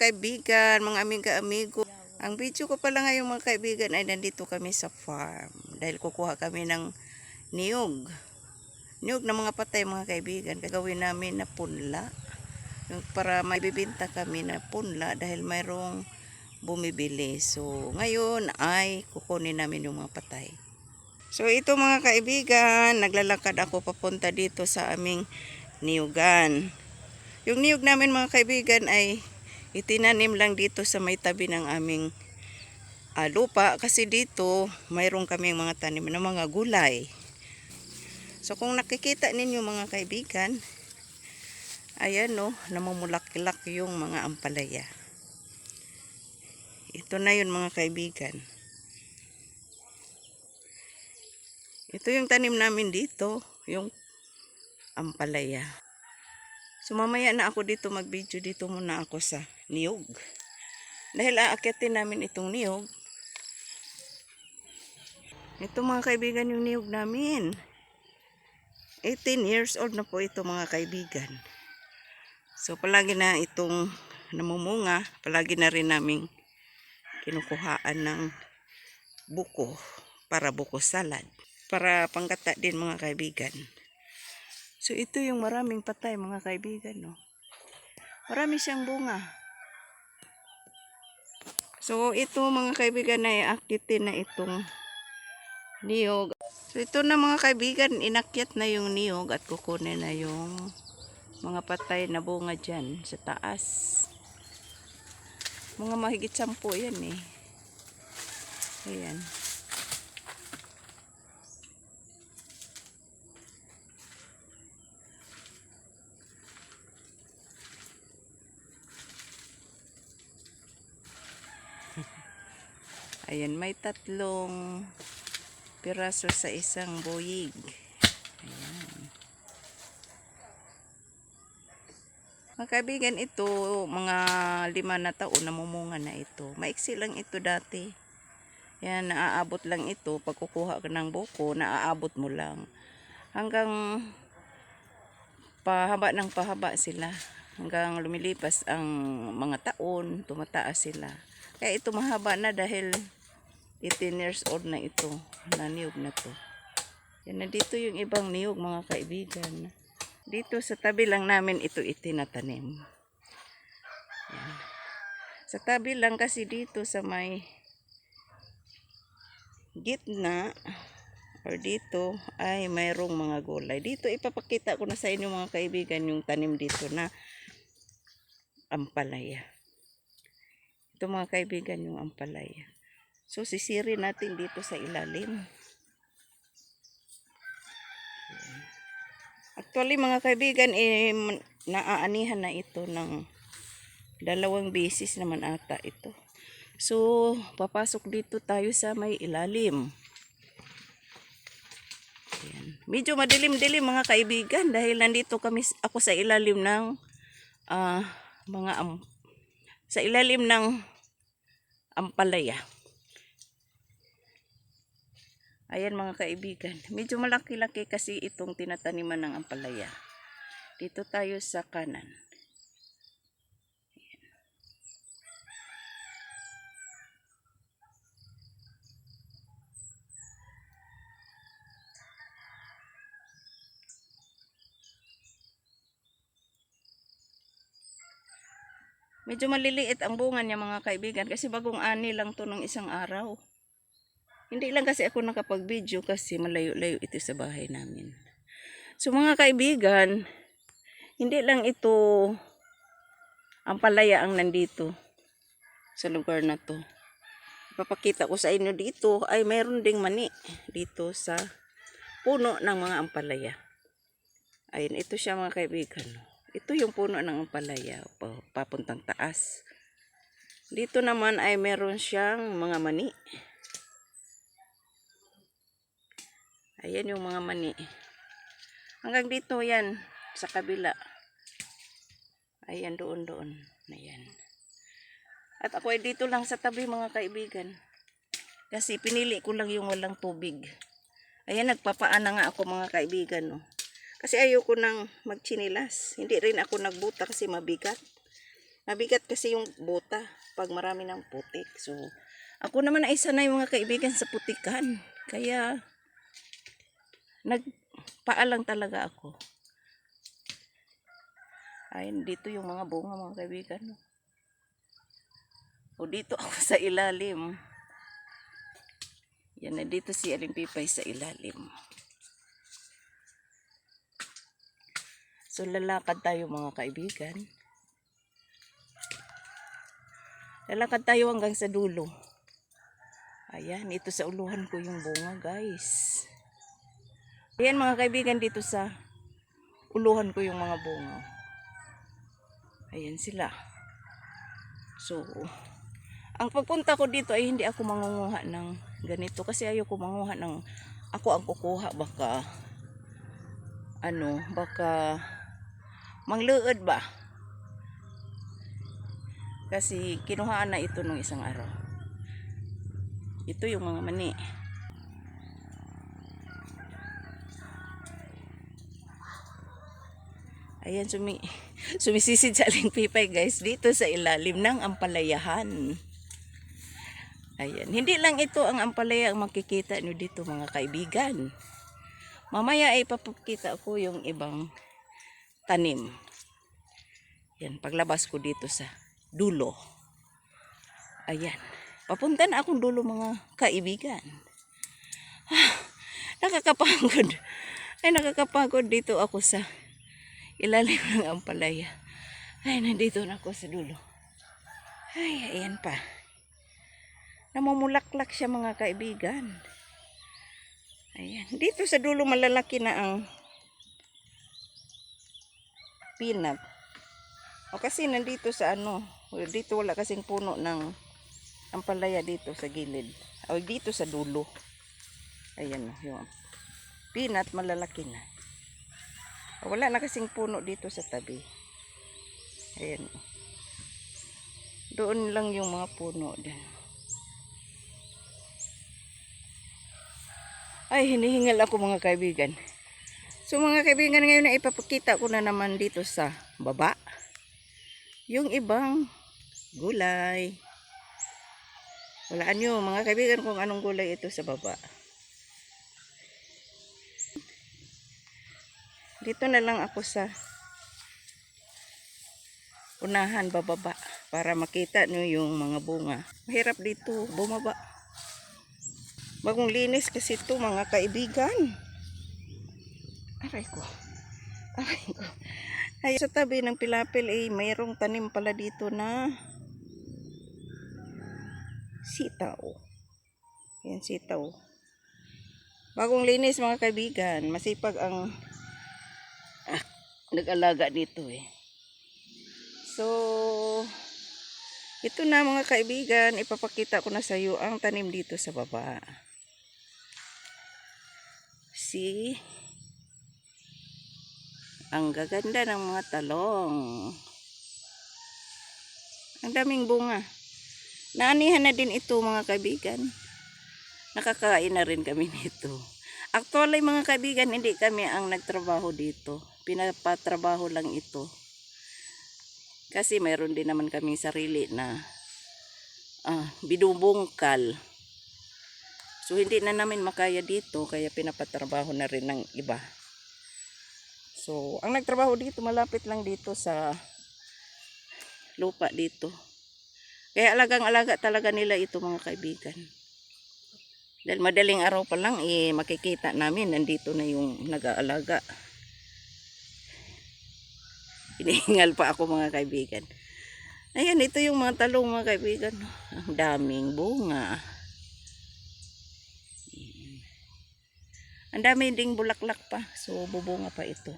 kaibigan, mga amiga amigo. Ang video ko pala ngayon mga kaibigan ay nandito kami sa farm. Dahil kukuha kami ng niyog. Niyog na mga patay mga kaibigan. Gagawin namin na punla. Para maibibinta kami na punla dahil mayroong bumibili. So ngayon ay kukunin namin yung mga patay. So ito mga kaibigan, naglalakad ako papunta dito sa aming niyugan. Yung niyog namin mga kaibigan ay itinanim lang dito sa may tabi ng aming ah, lupa kasi dito mayroon kaming mga tanim ng mga gulay. So kung nakikita ninyo mga kaibigan, ayan no, namumulak-lak yung mga ampalaya. Ito na yun mga kaibigan. Ito yung tanim namin dito, yung ampalaya. So mamaya na ako dito mag-video dito muna ako sa niyog. Dahil aakyatin namin itong niyog. Ito mga kaibigan yung niyog namin. 18 years old na po ito mga kaibigan. So palagi na itong namumunga, palagi na rin naming kinukuhaan ng buko para buko salad. Para panggata din mga kaibigan. So ito yung maraming patay mga kaibigan, no. Marami siyang bunga. So ito mga kaibigan ay akitin na itong niyog. So ito na mga kaibigan, inakyat na yung niyog at kukunin na yung mga patay na bunga dyan sa taas. Mga mahigit sampu yan eh. Ayan. Ayan, may tatlong piraso sa isang buyig. Ayan. Mga ito, mga lima na taon, namumunga na ito. Maiksi lang ito dati. Yan, naaabot lang ito. Pag kukuha ka ng buko, naaabot mo lang. Hanggang pahaba ng pahaba sila. Hanggang lumilipas ang mga taon, tumataas sila. Kaya ito mahaba na dahil 18 years old na ito, na niyog na to. Yan, nandito yung ibang niyog mga kaibigan. Dito sa tabi lang namin ito itinatanim. Yan. Sa tabi lang kasi dito sa may gitna or dito ay mayroong mga gulay. Dito ipapakita ko na sa inyo mga kaibigan yung tanim dito na ampalaya. Ito mga kaibigan yung ampalaya. So sisirin natin dito sa ilalim. Actually mga kaibigan, eh, naaanihan na ito ng dalawang beses naman ata ito. So, papasok dito tayo sa may ilalim. Ayan. Medyo madilim-dilim mga kaibigan dahil nandito kami ako sa ilalim ng ah, mga am, sa ilalim ng ampalaya. Ayan mga kaibigan. Medyo malaki-laki kasi itong tinataniman ng ampalaya. Dito tayo sa kanan. Ayan. Medyo maliliit ang bunga niya mga kaibigan kasi bagong ani lang to ng isang araw. Hindi lang kasi ako nakapag-video kasi malayo-layo ito sa bahay namin. So mga kaibigan, hindi lang ito ang palaya ang nandito sa lugar na to. Ipapakita ko sa inyo dito ay mayroon ding mani dito sa puno ng mga ampalaya. Ayun, ito siya mga kaibigan. Ito yung puno ng ampalaya pa- papuntang taas. Dito naman ay meron siyang mga mani. Ayan yung mga mani. Hanggang dito yan, sa kabila. Ayan, doon, doon. Ayan. At ako ay dito lang sa tabi mga kaibigan. Kasi pinili ko lang yung walang tubig. Ayan, nagpapaana nga ako mga kaibigan. No? Kasi ayoko nang magchinilas. Hindi rin ako nagbuta kasi mabigat. Mabigat kasi yung buta pag marami ng putik. So, ako naman ay sanay mga kaibigan sa putikan. Kaya, nagpaalang talaga ako. Ayun, dito yung mga bunga mga kaibigan. no. O dito ako sa ilalim. Yan na dito si Alimpipay sa ilalim. So lalakad tayo mga kaibigan. Lalakad tayo hanggang sa dulo. Ayan, ito sa uluhan ko yung bunga guys. Ayan mga kaibigan dito sa uluhan ko yung mga bunga. Ayan sila. So, ang pagpunta ko dito ay hindi ako mangunguha ng ganito kasi ayoko manguha ng ako ang kukuha baka ano baka mangluod ba kasi kinuhaan na ito nung isang araw ito yung mga mani ayan sumi sumisisid sa aling pipay guys dito sa ilalim ng ampalayahan Ayan. Hindi lang ito ang ampalaya ang makikita nyo dito mga kaibigan. Mamaya ay papakita ko yung ibang tanim. Yan, paglabas ko dito sa dulo. Ayan. Papunta na akong dulo mga kaibigan. Ah, nakakapagod. Ay, nakakapagod dito ako sa ilalim ng ampalaya. Ay, nandito na ako sa dulo. Ay, ayan pa namumulaklak siya mga kaibigan. Ayan. Dito sa dulo malalaki na ang peanut. O kasi nandito sa ano, dito wala kasing puno ng ampalaya dito sa gilid. O dito sa dulo. Ayan yung peanut malalaki na. Wala na kasing puno dito sa tabi. Ayan. Doon lang yung mga puno. Ay, hinihingal ako mga kaibigan. So mga kaibigan, ngayon na ipapakita ko na naman dito sa baba. Yung ibang gulay. Walaan nyo mga kaibigan kung anong gulay ito sa baba. Dito na lang ako sa unahan bababa para makita nyo yung mga bunga. Mahirap dito bumaba. Bagong linis kasi ito mga kaibigan. Aray ko. Aray ko. Ay, sa tabi ng pilapil eh, mayroong tanim pala dito na sitaw. Yan sitaw. Bagong linis mga kaibigan. Masipag ang nag-alaga dito eh. So, ito na mga kaibigan, ipapakita ko na sa iyo ang tanim dito sa baba. See? Ang gaganda ng mga talong. Ang daming bunga. Naanihan na din ito mga kaibigan. Nakakain na rin kami nito. Actually mga kaibigan, hindi kami ang nagtrabaho dito. Pinapatrabaho lang ito. Kasi mayroon din naman kami sarili na ah, binubungkal. So hindi na namin makaya dito kaya pinapatrabaho na rin ng iba. So ang nagtrabaho dito malapit lang dito sa lupa dito. Kaya alagang-alaga talaga nila ito mga kaibigan. Dahil madaling araw pa lang eh makikita namin nandito na yung nag-aalaga. Hinihingal pa ako mga kaibigan. Ayan, ito yung mga talong mga kaibigan. Ang daming bunga. Ang dami ding bulaklak pa. So, bubunga pa ito.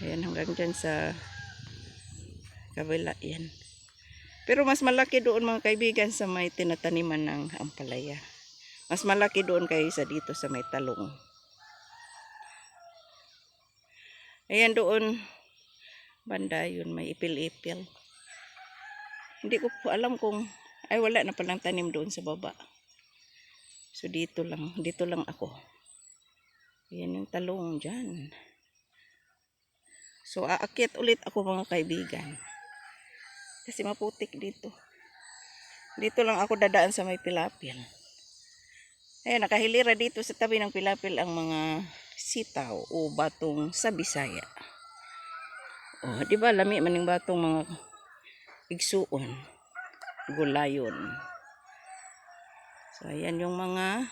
Ayan, hanggang dyan sa kabila. Yan. Pero mas malaki doon mga kaibigan sa may tinataniman ng ampalaya. Mas malaki doon kaysa dito sa may talong. Ayan doon, banda yun, may ipil-ipil. Hindi ko po alam kung, ay wala na palang tanim doon sa baba. So dito lang, dito lang ako. Ayan yung talong dyan. So, aakyat ulit ako mga kaibigan. Kasi maputik dito. Dito lang ako dadaan sa may pilapil. Ayan, nakahilira dito sa tabi ng pilapil ang mga sitaw o batong sa Bisaya. Oh, di ba lami maning batong mga igsuon, gulayon. So, ayan yung mga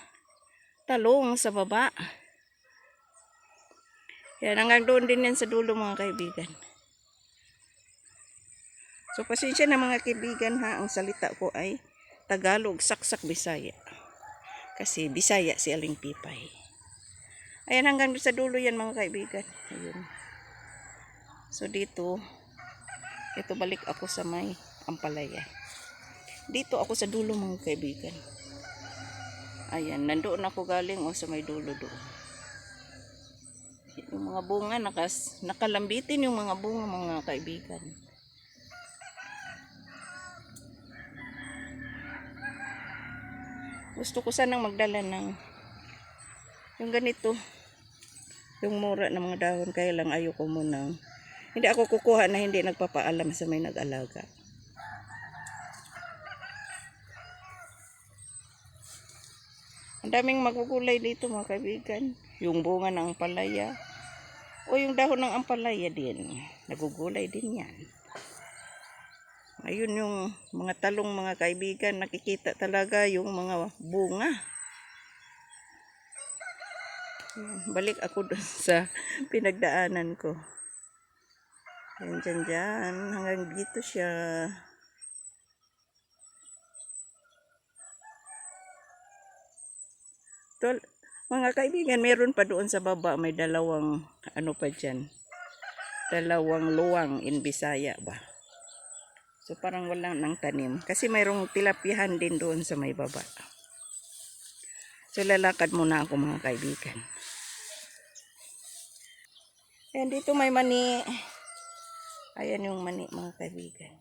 talong sa baba. Yan, hanggang doon din yan sa dulo mga kaibigan. So, pasensya na mga kaibigan ha, ang salita ko ay Tagalog, saksak Bisaya. Kasi Bisaya si Aling Pipay. Ayan, hanggang sa dulo yan mga kaibigan. Ayun. So, dito, ito balik ako sa may Ampalaya. Dito ako sa dulo mga kaibigan. Ayan, nandoon ako galing o sa may dulo doon. Yung mga bunga, nakas, nakalambitin yung mga bunga mga kaibigan. Gusto ko sanang magdala ng yung ganito. Yung mura ng mga dahon, kaya lang ayoko munang hindi ako kukuha na hindi nagpapaalam sa may nag-alaga. Ang daming magugulay dito mga kaibigan. Yung bunga ng ampalaya. O yung dahon ng ampalaya din. Nagugulay din yan. Ayun yung mga talong mga kaibigan. Nakikita talaga yung mga bunga. Balik ako dun sa pinagdaanan ko. Ayan dyan dyan. Hanggang dito siya. Tol, mga kaibigan, meron pa doon sa baba, may dalawang, ano pa dyan, dalawang luwang in Bisaya ba? So parang wala nang tanim. Kasi mayroong tilapyahan din doon sa may baba. So lalakad muna ako mga kaibigan. Ayan, dito may mani. Ayan yung mani mga kaibigan.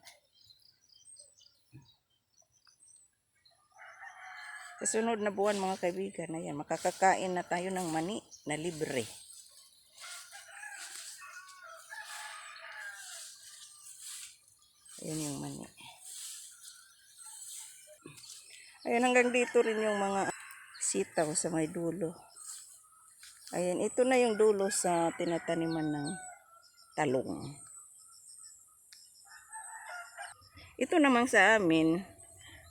Sa sunod na buwan mga kaibigan, ayan, makakakain na tayo ng mani na libre. Ayan yung mani. Ayan, hanggang dito rin yung mga sitaw sa may dulo. Ayan, ito na yung dulo sa tinataniman ng talong. Ito namang sa amin,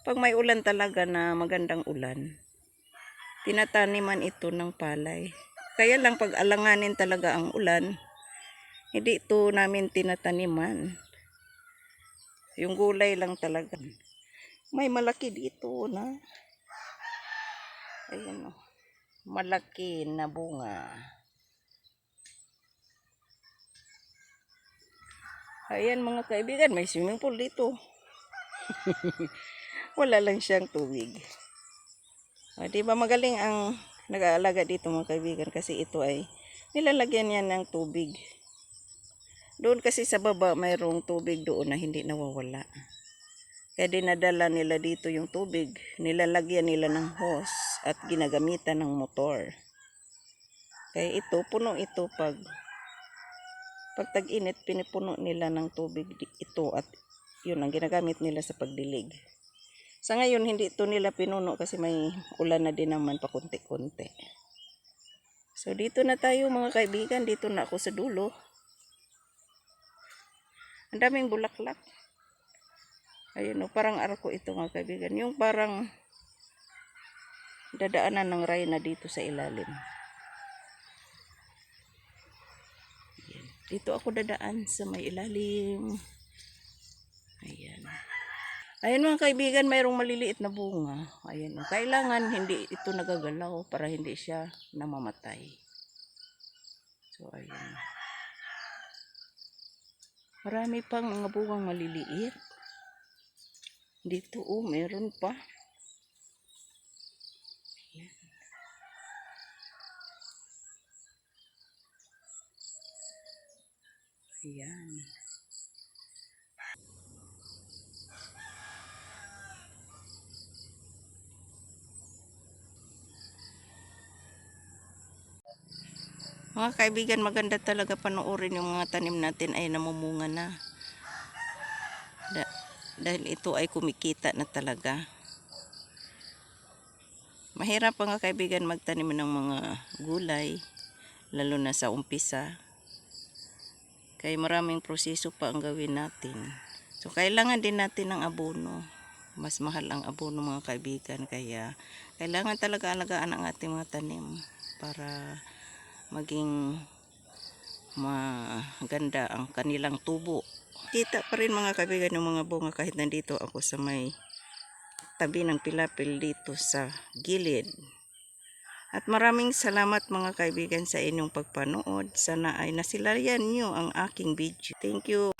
pag may ulan talaga na magandang ulan, tinataniman ito ng palay. Kaya lang pag alanganin talaga ang ulan, hindi ito namin tinataniman. Yung gulay lang talaga. May malaki dito na. Ayan o. Malaki na bunga. Ayan mga kaibigan, may swimming pool dito. Wala lang siyang tubig. O, di magaling ang nag-aalaga dito mga kaibigan kasi ito ay nilalagyan yan ng tubig. Doon kasi sa baba mayroong tubig doon na hindi nawawala. Kaya dinadala nila dito yung tubig. Nilalagyan nila ng hose at ginagamitan ng motor. Kaya ito, puno ito pag pag tag-init, pinipuno nila ng tubig ito at yun ang ginagamit nila sa pagdilig. Sa ngayon, hindi ito nila pinuno kasi may ulan na din naman pa kunti-kunti. So, dito na tayo mga kaibigan. Dito na ako sa dulo. Ang daming bulaklak. Ayun o, parang arko ito mga kaibigan. Yung parang dadaanan ng rayna dito sa ilalim. Ayan. Dito ako dadaan sa may ilalim. Ayan. Ayan mga kaibigan, mayroong maliliit na bunga. Ayan. Kailangan hindi ito nagagalaw para hindi siya namamatay. So, ayan. Marami pang mga bungang maliliit. Dito, oh, meron pa. Ayan. Ayan. Mga kaibigan, maganda talaga panoorin yung mga tanim natin ay namumunga na. Da- dahil ito ay kumikita na talaga. Mahirap pa nga kaibigan magtanim ng mga gulay, lalo na sa umpisa. Kaya maraming proseso pa ang gawin natin. So kailangan din natin ng abono. Mas mahal ang abono mga kaibigan. Kaya kailangan talaga alagaan ang ating mga tanim para maging maganda ang kanilang tubo. Kita pa rin mga kaibigan yung mga bunga kahit nandito ako sa may tabi ng pilapil dito sa gilid. At maraming salamat mga kaibigan sa inyong pagpanood. Sana ay nasilayan nyo ang aking video. Thank you.